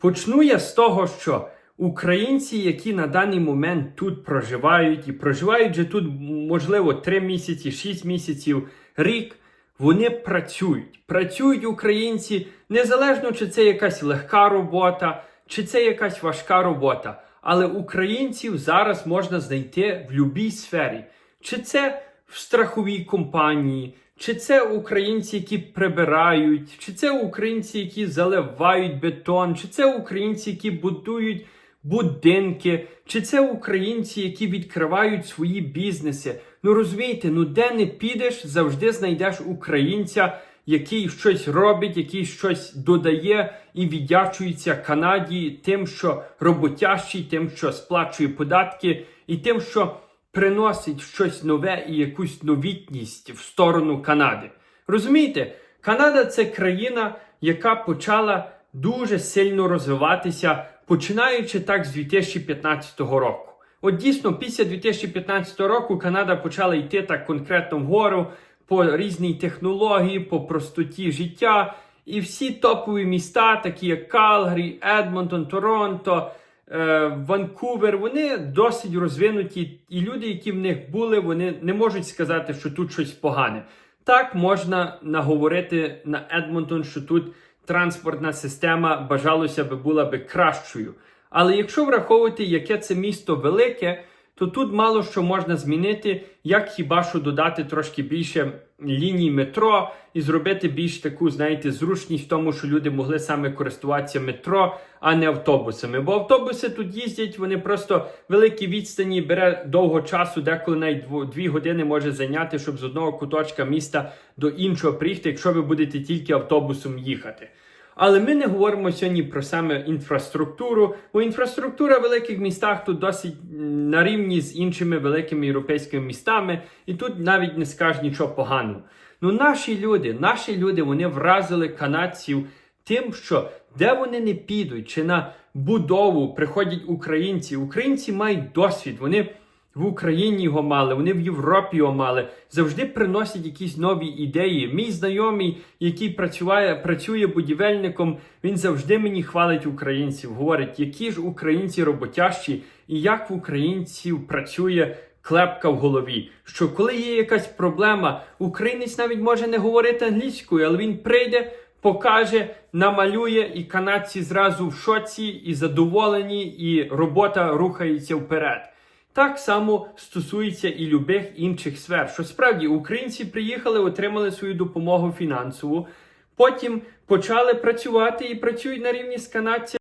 Почну я з того, що українці, які на даний момент тут проживають, і проживають вже тут, можливо, 3 місяці, 6 місяців, рік, вони працюють. Працюють українці незалежно, чи це якась легка робота, чи це якась важка робота. Але українців зараз можна знайти в будь-якій сфері. Чи це в страховій компанії, чи це українці, які прибирають, чи це українці, які заливають бетон, чи це українці, які будують будинки, чи це українці, які відкривають свої бізнеси. Ну розумієте, ну де не підеш, завжди знайдеш українця, який щось робить, який щось додає і віддячується Канаді тим, що роботящий, тим, що сплачує податки, і тим, що приносить щось нове і якусь новітність в сторону Канади. Розумієте, Канада це країна, яка почала дуже сильно розвиватися, починаючи так з 2015 року. От дійсно, після 2015 року Канада почала йти так конкретно вгору по різній технології, по простоті життя. І всі топові міста, такі як Калгарі, Едмонтон, Торонто, Ванкувер, вони досить розвинуті, і люди, які в них були, вони не можуть сказати, що тут щось погане. Так можна наговорити на Едмонтон, що тут транспортна система бажалося би була би кращою. Але якщо враховувати, яке це місто велике, то тут мало що можна змінити, як хіба що додати трошки більше ліній метро і зробити більш таку, знаєте, зручність в тому, що люди могли саме користуватися метро, а не автобусами. Бо автобуси тут їздять, вони просто великі відстані, бере довго часу, деколи навіть дві години може зайняти, щоб з одного куточка міста до іншого приїхати, якщо ви будете тільки автобусом їхати. Але ми не говоримо сьогодні про саме інфраструктуру, бо інфраструктура в великих містах тут досить на рівні з іншими великими європейськими містами, і тут навіть не скажеш нічого поганого. Ну, наші люди, наші люди, вони вразили канадців тим, що де вони не підуть, чи на будову приходять українці. Українці мають досвід, вони в Україні його мали, вони в Європі його мали, завжди приносять якісь нові ідеї. Мій знайомий, який працює, працює будівельником, він завжди мені хвалить українців. Говорить, які ж українці роботящі, і як в українців працює клепка в голові. Що коли є якась проблема, українець навіть може не говорити англійською, але він прийде. Покаже, намалює, і канадці зразу в шоці і задоволені, і робота рухається вперед. Так само стосується і любих інших сфер. Що справді українці приїхали, отримали свою допомогу фінансову, потім почали працювати і працюють на рівні з канадцями.